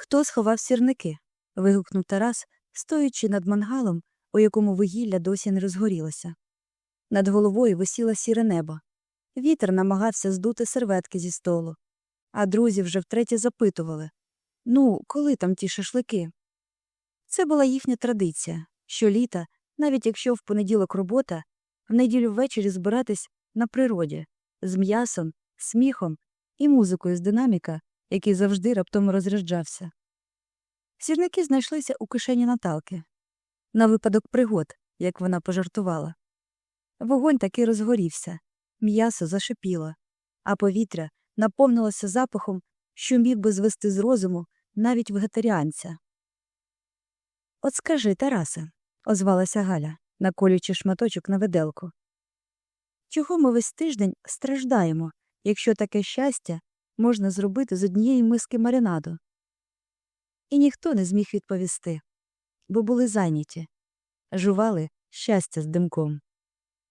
Хто сховав сірники? вигукнув Тарас, стоячи над мангалом, у якому вугілля досі не розгорілося. Над головою висіло сіре небо. Вітер намагався здути серветки зі столу, а друзі вже втретє запитували Ну, коли там ті шашлики? Це була їхня традиція щоліта, навіть якщо в понеділок робота, в неділю ввечері збиратись на природі з м'ясом, сміхом і музикою з динаміка, який завжди раптом розряджався. Сірники знайшлися у кишені Наталки на випадок пригод, як вона пожартувала. Вогонь таки розгорівся, м'ясо зашипіло, а повітря наповнилося запахом, що міг би звести з розуму навіть вегетаріанця. От скажи, Тарасе, озвалася Галя, наколюючи шматочок на виделку. Чого ми весь тиждень страждаємо, якщо таке щастя можна зробити з однієї миски маринаду? І ніхто не зміг відповісти, бо були зайняті, жували щастя з димком.